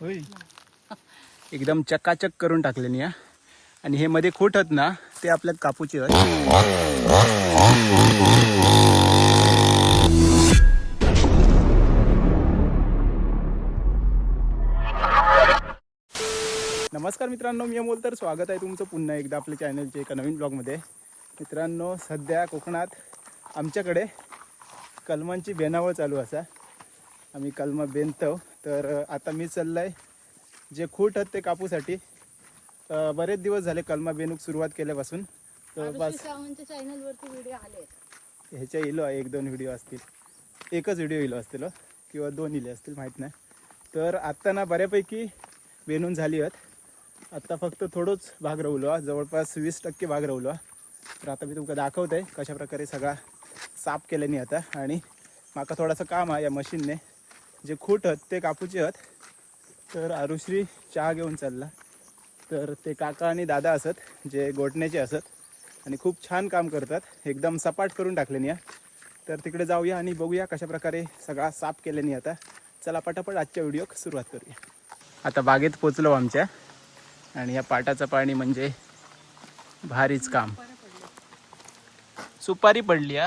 होय. एकदम चकाचक करून टाकले या आणि हे मध्ये खोट ना ते आपल्या कापूचे आहेत. नमस्कार मित्रांनो मी अमोल तर स्वागत आहे तुमचं पुन्हा एकदा आपल्या चॅनलच्या एका नवीन ब्लॉगमध्ये. मित्रांनो सध्या कोकणात आमच्याकडे कलमांची बेनावळ चालू असा. आम्ही कलमा बेनतो. तर आता मी चाललाय जे खूट आहेत ते कापूसाठी. बरेच दिवस झाले कलमा बेनूक सुरुवात केल्यापासून. जवळपास आरुषी सावंतच्या चॅनल वरती व्हिडिओ आले ह्याच्या येलो आहे एक दोन व्हिडिओ असतील. एकच व्हिडिओ येलो असतील हो, किंवा दोन इले असतील माहीत नाही. तर आत्ता ना बऱ्यापैकी बेनून झाली आहेत. आत्ता फक्त थोडंच भाग रवलो जवळपास वीस टक्के भाग रवलो. तर आता मी तुमका दाखवत आहे कशा प्रकारे सगळा साफ केल्याने आता. आणि माका थोडासा काम आहे या मशीनने. जे खूट आहेत ते कापूचे आहेत. तर आरुश्री चहा घेऊन चालला. तर ते काका आणि दादा असत जे गोठण्याचे असत आणि खूप छान काम करतात. एकदम सपाट करून टाकले या तर तिकडे जाऊया आणि बघूया कशा प्रकारे सगळा साफ केल्याने आता. चला पटापट आजच्या व्हिडिओ सुरुवात करूया. आता बागेत पोचलो आमच्या. आणि या पाटाचं पाणी म्हणजे भारीच काम. सुपारी पडली हा.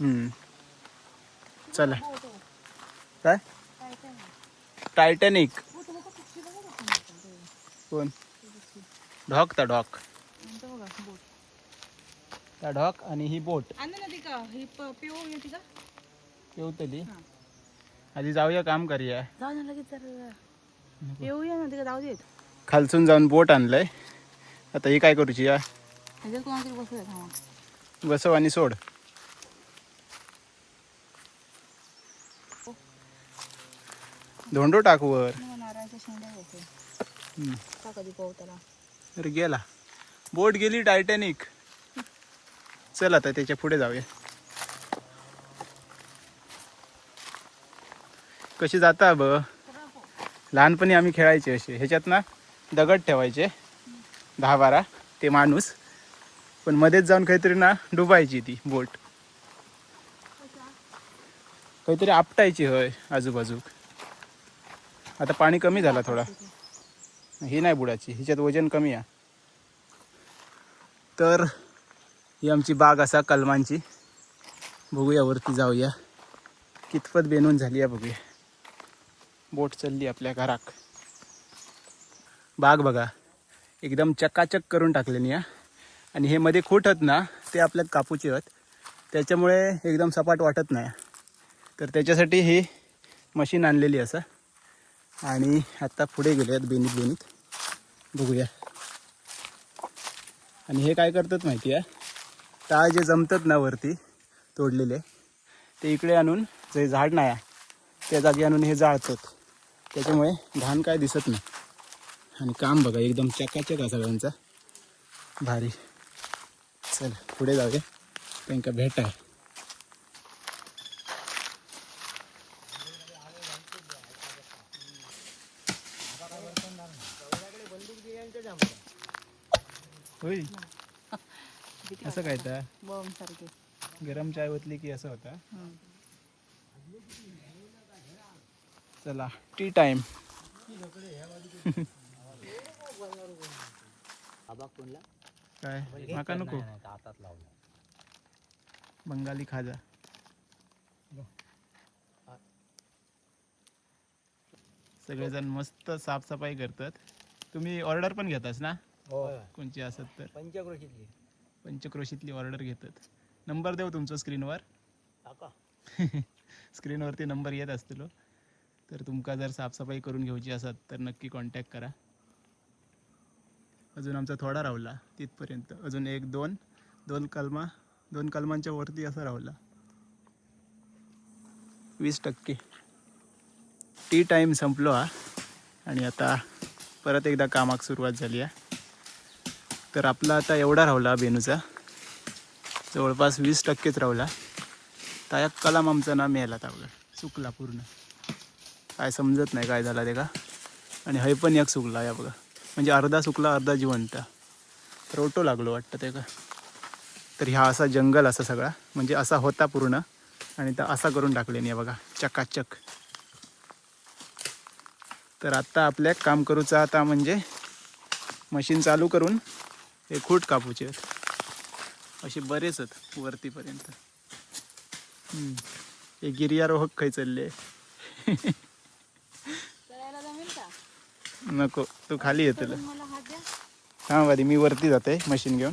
हम्म. चला. काय? टायटॅनिक कोण? ढॉक ता ढॉक. त्या ढॉक आणि ही बोट. नदी का? ही पिऊ येते का? येऊतली आधी जाऊया काम करूया. खालसून जाऊन बोट आणलंय. आता ही काय करूची या? बसव आणि सोड. धोंडो टाकवर मग नारळाच्या शेंड्या बसू हम्म. का कधी पाहू त्याला. तर गेला. बोट गेली टायटॅनिक चल आता त्याच्या पुढे जाऊया. कशी जाता ब? लहानपणी आम्ही खेळायचे असे. ह्याच्यात ना दगड ठेवायचे. दहा बारा ते माणूस. पण मध्येच जाऊन काहीतरी ना डुबायची ती बोट. काहीतरी आपटायची होय आजूबाजू आता पाणी कमी झाला थोडा. ही नाही बुडाची हिच्यात वजन कमी आहे. तर ही आमची बाग असा कलमांची. बघूया वरती जाऊया. कितपत बेनून झाली आहे बघूया. बोट चालली आपल्या घराक. बाग बघा. एकदम चकाचक करून टाकलेली या आणि हे मध्ये खोट आहेत ना ते आपल्या कापूचे आहेत. त्याच्यामुळे एकदम सपाट वाटत नाही. तर त्याच्यासाठी ही मशीन आणलेली असं. आणि आता पुढे गेले आहेत बेनीत बेनीत. बघूया. आणि हे काय करतात माहिती आहे? टाळ जे जमतात ना वरती तोडलेले ते इकडे आणून जे झाड नाही आहे, त्या जागी आणून हे जाळतात. त्याच्यामुळे घाण काय दिसत नाही. आणि काम बघा एकदम चकाचक आहे सगळ्यांचा. भारी. चल पुढे जाऊया. त्यांना भेट आहे होय. असं काय तर बॉम्ब सारखे. गरम चाय ओतली की असं होता? चला टी टाइम काय? माका नको. बंगाली खाजा. सगळेजण मस्त साफसफाई करतात. तुम्ही ऑर्डर पण घेतास ना? कोणची असत तर? पंचक्रोशीतली. पंचक्रोशीतली ऑर्डर घेतात. नंबर देऊ तुमचा स्क्रीनवर स्क्रीनवरती नंबर येत असतील तर तुमका जर साफसफाई करून घ्यायची असत तर नक्की कॉन्टॅक्ट करा. अजून आमचा थोडा राहुला तिथपर्यंत. अजून एक दोन दोन कलमा दोन कलमांच्या वरती असं राहुला. वीस टक्के. टी टाईम संपलो हा. आणि आता परत एकदा कामाक सुरुवात झाली आहे तर आपला आता एवढा राहिला बेनूचा. जवळपास वीस टक्केच राहिला. ताया कलाम आमचा ना मेला तावला चुकला पूर्ण. काय समजत नाही काय झाला ते का? आणि हय पण एक सुकला या बघा. म्हणजे अर्धा सुकला अर्धा जिवंत. तर ओटो लागलो वाटतं ते का? तर ह्या असा जंगल असा सगळा. म्हणजे असा होता पूर्ण. आणि तर असा करून टाकले नाही बघा. चकाचक. तर आत्ता आपल्या काम करूचा आता म्हणजे मशीन चालू करून हे खूट कापूचे आहेत. असे बरेच आहेत वरतीपर्यंत. हे गिर्यारोहक खाय चालले. नको तू खाली हात द्या. हा वादी मी वरती जाते मशीन घेऊन.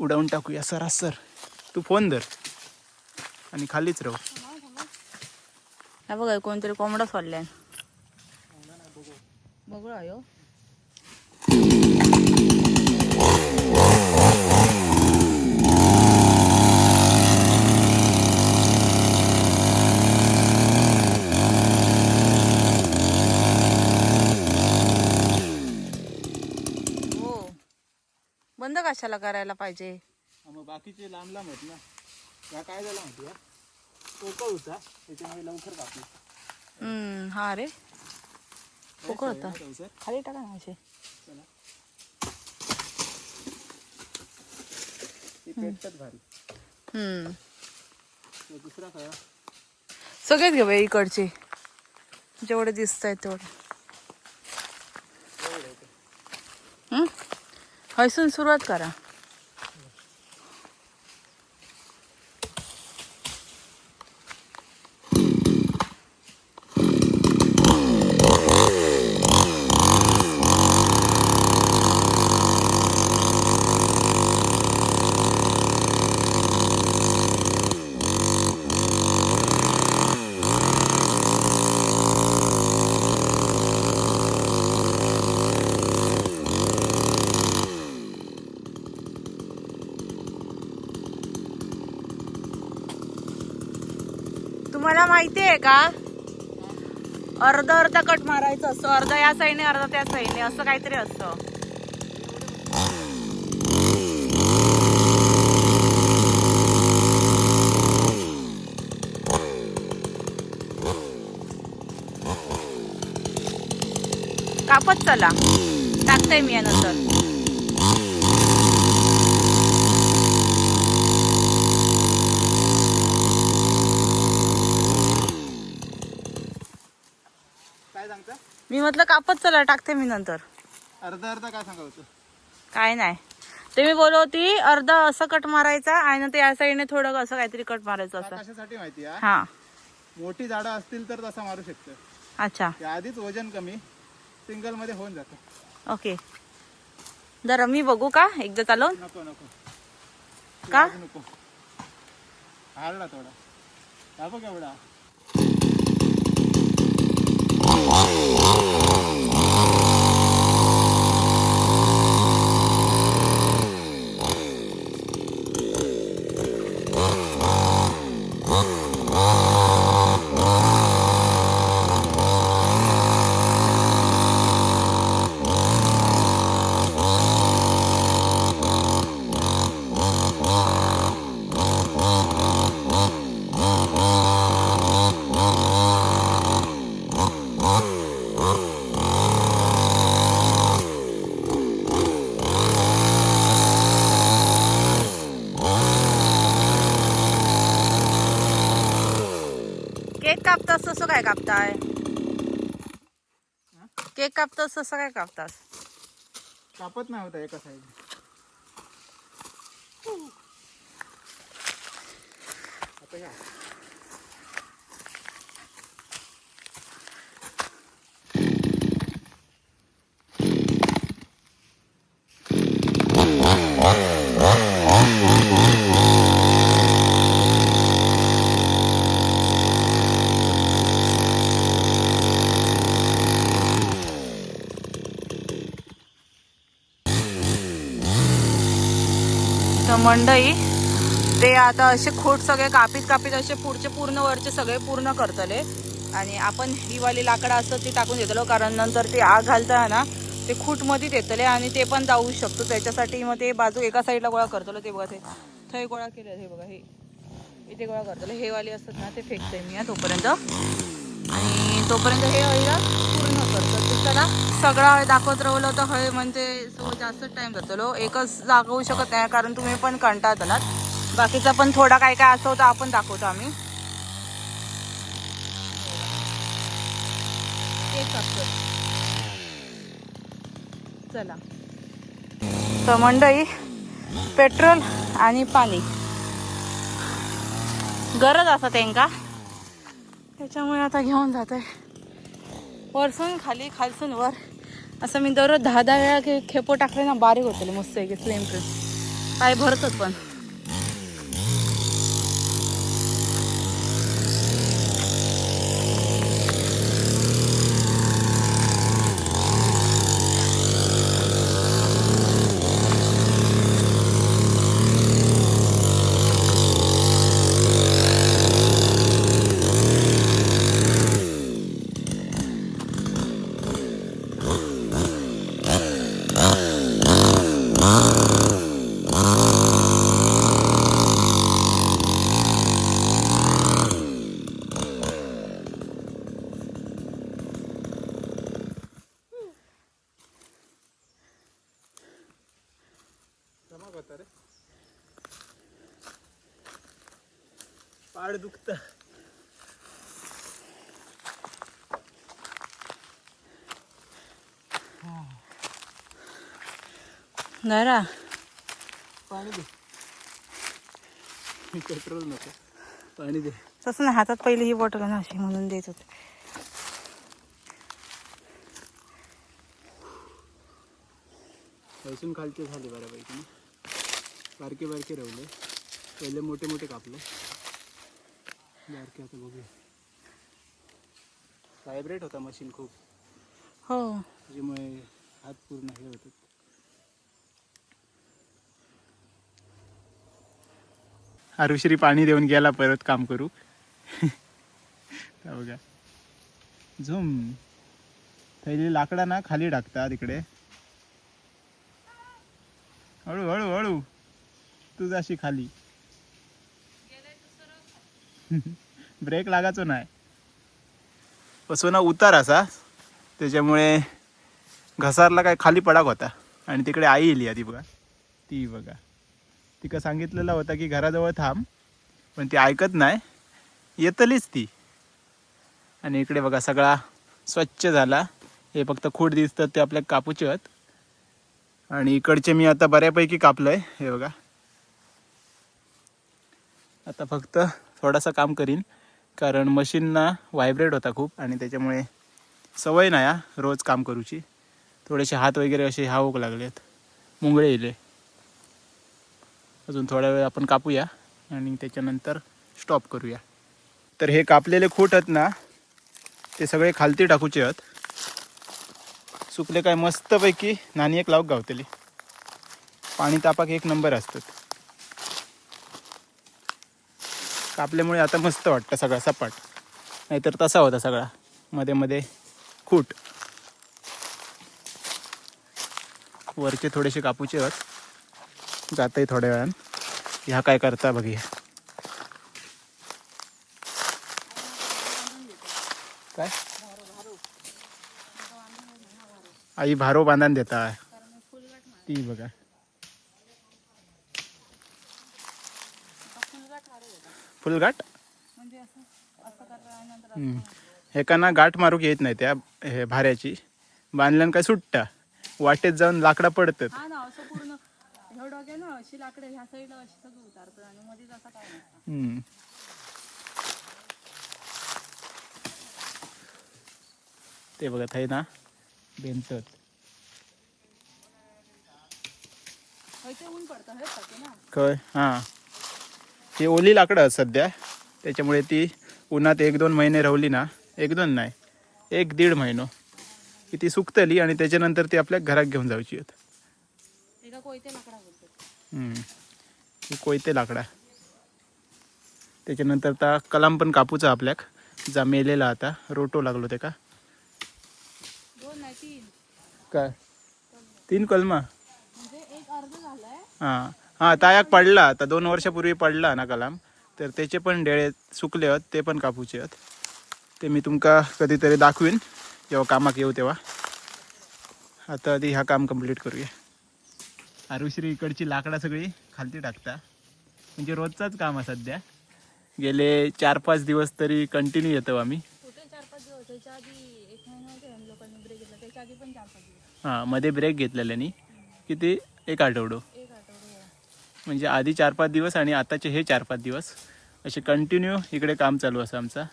उडवून टाकूया सरासर. तू फोन धर. आणि खालीच राहू. बघा कोणतरी कोंबडा सोडलाय. बघू आयो हो बंद कशाला करायला पाहिजे? मग बाकीचे लांब लांब आहेत ना. या काय झालं माहिती पोकळ होता त्याच्यामुळे लवकर कापली. हम्म हा रे. पोकळ होता. खाली टाका ना असे चला. ती पेटतात भारी. हम्म. तो दुसरा काय सगळेच घे बाई इकडचे. जेवढे दिसत आहेत तेवढे. हयसून सुरुवात करा तुम्हाला माहिती आहे का? अर्ध अर्ध कट मारायचं असतं. अर्ध या साईडने अर्ध त्या साईडने. असं काहीतरी असतं. कापत चला. टाकते मी यानंतर. मी म्हटलं कापत चला टाकते मी नंतर. अर्धा अर्धा काय सांगा होतं काय नाही. ते मी बोलत होती अर्ध असं कट मारायचा आणि नंतर या साईडने थोडं असं काहीतरी कट मारायचं असं. कशासाठी माहिती आहे? हा. मोठी झाडं असतील तर तसा मारू शकतं. अच्छा. आधीच वजन कमी सिंगलमध्ये होऊन जातं. ओके. जरा मी बघू का एकदा चालवून? नको नको. का? नको. हारला थोडा. बघ कापतास तसं काय कापताय? केक कापतास तसं काय कापतास? कापत नाही होता एका साईड मंडई. ते आता असे खोट सगळे कापीत कापीत असे पुढचे पूर्ण वरचे सगळे पूर्ण करतले आणि आपण ही वाली लाकडं असतं ती टाकून देतलो कारण नंतर ते आग घालता ना ते खूटमध्येच येतले आणि ते पण जाऊ शकतो. त्याच्यासाठी मग ते बाजू एका साईडला गोळा करतलो ते बघा ते. थंय गोळा केलं हे बघा हे. इथे गोळा करतलो. हे वाली असतात ना ते फेकते मी तोपर्यंत. आणि तोपर्यंत हे हळीला चला सगळा हळ दाखवत राहिलो तर हळ म्हणजे सो जास्त टाइम जातो एकच दाखवू शकत नाही कारण तुम्ही पण कंटाळत ना बाकीचा पण थोडा काय काय असं होतं आपण दाखवतो आम्ही. चला. तर मंडई पेट्रोल आणि पाणी. गरज असं त्यांका त्याच्यामुळे आता घेऊन जात आहे वरसून खाली खालसून वर. असं मी दररोज दहा दहा वेळा खेपो टाकले ना बारीक होतले मस्त आहे स्लेम ट्रिम काय भरतच पण. पाड दुखत. जरा पाणी दे. पेट्रोल नको. पाणी दे. तसं नाही हातात पहिली ही बॉटल ना अशी म्हणून देत होते. लसूण खालचे झाले बऱ्यापैकी ना. बारके बारके रवले. पहिले मोठे मोठे कापले. बारके बघूया. व्हायब्रेट होता मशीन खूप. हो. त्याच्यामुळे हात पूर्ण हे होतात आरुश्री पाणी देऊन गेला परत काम करू. हा बघा. झुम. पहिली लाकडा ना खाली टाकता तिकडे. हळू हळू हळू. तू जाशी खाली. ब्रेक लागायचो नाही. ना उतार असा. त्याच्यामुळे घसारला काय खाली पडाक होता. आणि तिकडे आई येली आधी बघा. ती बघा. तिका सांगितलेला होता की घराजवळ थांब. पण ती ऐकत नाही. येतलीच ती. आणि इकडे बघा सगळा स्वच्छ झाला. हे फक्त खूट दिसतात ते आपल्या कापूचे आहेत आणि इकडचे मी आता बऱ्यापैकी कापलंय. हे बघा. आता फक्त थोडासा काम करीन. कारण मशीनना व्हायब्रेट होता खूप आणि त्याच्यामुळे सवय नाही हा रोज काम करूची. थोडेसे हात वगैरे असे हावक लागलेत. मुंगळे येले अजून थोड्या वेळ आपण कापूया आणि त्याच्यानंतर स्टॉप करूया. तर हे कापलेले खूट आहेत ना ते सगळे खालती टाकूचे आहेत. सुकले काय मस्तपैकी नाणी एक लावक गावतली. पाणी तापाक एक नंबर असतात. कापल्यामुळे आता मस्त वाटतं सगळा सपाट. नाहीतर तसा होता सगळा. मध्ये मध्ये खूट. वरचे थोडेसे कापूचे आहेत. जातही थोड्या वेळान. ह्या काय करता बघूया काय? आई भारो बांधान देता ती बघा. फुलगाट हम्म. हेका ना गाठ मारूक येत नाही त्या हे भाऱ्याची. बांधल्यान काय सुट्टा. वाटेत जाऊन लाकडा पडतात. ते बघा थंय ना बेंचत. ऊन पडतं हे. खय हां ती ओली लाकडं सध्या. त्याच्यामुळे ती उन्हात एक दोन महिने राहली ना एक दोन नाही एक दीड महिनो. की ती सुकतली आणि त्याच्यानंतर ती आपल्या घरात घेऊन जायची कोयते लाकडा. ही कोयते लाकडा. त्याच्यानंतर आता कलाम पण कापूचा आपल्याक. जा मेलेला आता रोटो लागलो ते का काय? तीन कलमा? म्हणजे हां. हां तायाक पडला. आता दोन वर्षापूर्वी पडला ना कलाम. तर त्याचे पण डेळे सुकले आहेत ते पण कापूचे आहेत. ते मी तुमका कधीतरी दाखवीन. जेव्हा कामाक येऊ तेव्हा. आता आधी हा काम कंप्लीट करूया. आरुश्री इकडची लाकडा सगळी खालती टाकता. म्हणजे रोजचाच काम आहे सध्या. गेले चार पाच दिवस तरी कंटिन्यू येतो आम्ही. हां मध्ये ब्रेक घेतलेल्यानी किती? एक आठवडो. म्हणजे आधी चार पाच दिवस आणि आताचे हे चार पाच दिवस. असे कंटिन्यू इकडे काम चालू असं आमचा.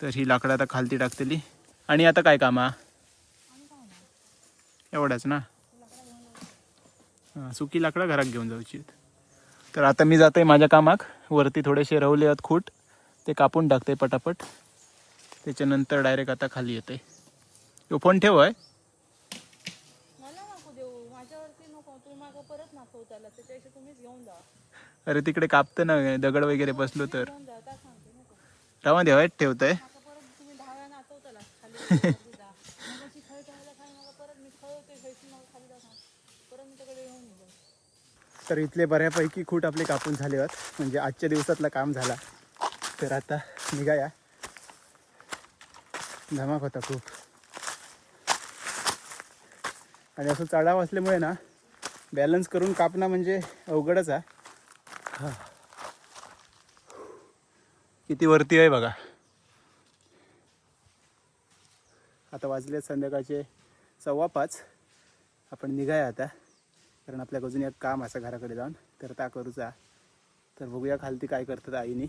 तर ही लाकडं आता खालती टाकतली. आणि आता काय काम? हा एवढाच ना? हां सुकी लाकडं घरात घेऊन जाऊची तर आता मी जाते माझ्या कामाक. वरती थोडेसे रवले आहेत खूट. ते कापून टाकते पटापट. त्याच्यानंतर डायरेक्ट आता खाली येते फोन ठेव आहे मला नको देऊ माझ्यावरती नको तुम्ही मागं परत नको त्याला त्याच्यापेक्षा तुम्हीच घेऊन जा. अरे तिकडे कापतं ना दगड वगैरे बसलो तर. घेऊन जा आता सांगते नको. रावा देवाय ठेवतंय. माका परत तुम्ही दहा वेळा नाचव त्याला खाली वरती जा. मगाशी खळ ठेवायला खाली मग परत मी खळवते खळशी मग खाली जा सांग. परत मी तिकडे येऊन निघेन. तर इथले बऱ्यापैकी खूट आपले कापून झाले आहेत म्हणजे आजच्या दिवसातलं काम झाला. तर आता निघाया. धमाक होता खूप. आणि असं चढाव असल्यामुळे ना बॅलन्स करून कापणं म्हणजे अवघडच आहे हा. किती वरती आहे बघा. आता वाजले संध्याकाळचे सव्वा पाच. आपण निघाया आता. कारण आपल्या अजून एक काम असं घराकडे जाऊन तर ता करूचा तर बघूया खालती काय करतात आईनी.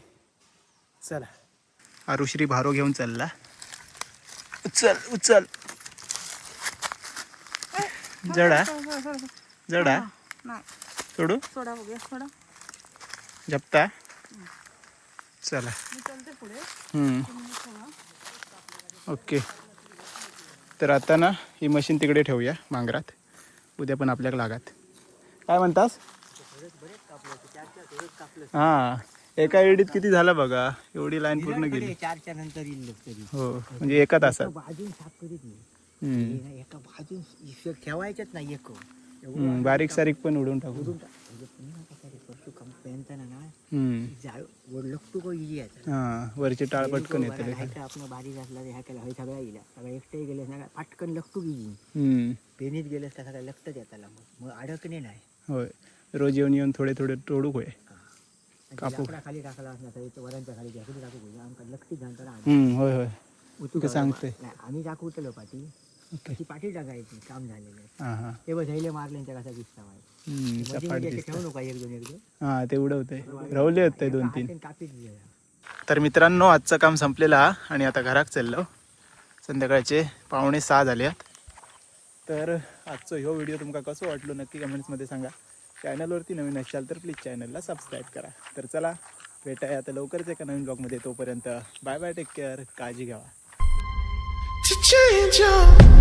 चला. आरुश्री भारो घेऊन चालला. उचल उचल. जडा. जडा? नाही. सोडू? सोडा बघूया सोडा. झपता चला. मी चलते पुढे. हम्म. तुम्ही ओके. तर आता ना ही मशीन तिकडे ठेवूया मांगरात. उद्या पण आपल्याला लागत. काय म्हणतास? हां एका एडीत किती झालं बघा? एवढी लाईन पूर्ण गेली. चारच्या नंतर येईल लोक तरी हो म्हणजे एका तासात. भाजून साफ करीत नाही. हम्म. एका ठेवायचंच नाही एक. हम्म, बारीक सारीक पण उडून टाकू. हम्म. लकटू को इजी आहे हां वरचे टाळ पटकन येते आपण बारीक असला ह्या केला हे सगळ्या येईल सगळं एकटे गेले ना पटकन लकटू इजी हम्म. पेनीत गेलेस का सगळं लकटच येताला मग. मग अडकणे नाही. होय. रोज येऊन येऊन थोडे थोडे तोडूक होय. आणि ते कापू. लाकडा खाली टाकला असला तर इथं वरांच्या खाली टाकू आमका लकटी घालताना हम्म, होय होय. उतू ते सांगते. नाही आम्ही टाकू उतलो पाठी ओके ती पाठी टाकायची काम झालेलं हां हां. ते बघ झैले मारल्यांच्या कसा हम्म, सपाट दिसतं. ठेवू नका एक दोन एक दोन हां ते उडवते. रवले होते दोन तीन. हाताने कापीत गेला तर मित्रांनो आजचं काम संपलेलं हा आणि आता घरात चाललो. संध्याकाळचे पावणे सहा झाले आहेत. तर आजचा ह्यो व्हिडिओ तुमका कसं वाटलो नक्की कमेंट्समध्ये सांगा. चॅनलवरती नवीन असाल तर प्लीज चॅनलला सबस्क्राईब करा. तर चला भेटाय आता लवकरच एका नवीन ब्लॉगमध्ये तोपर्यंत बाय बाय टेक केअर काळजी घ्यावा to change up.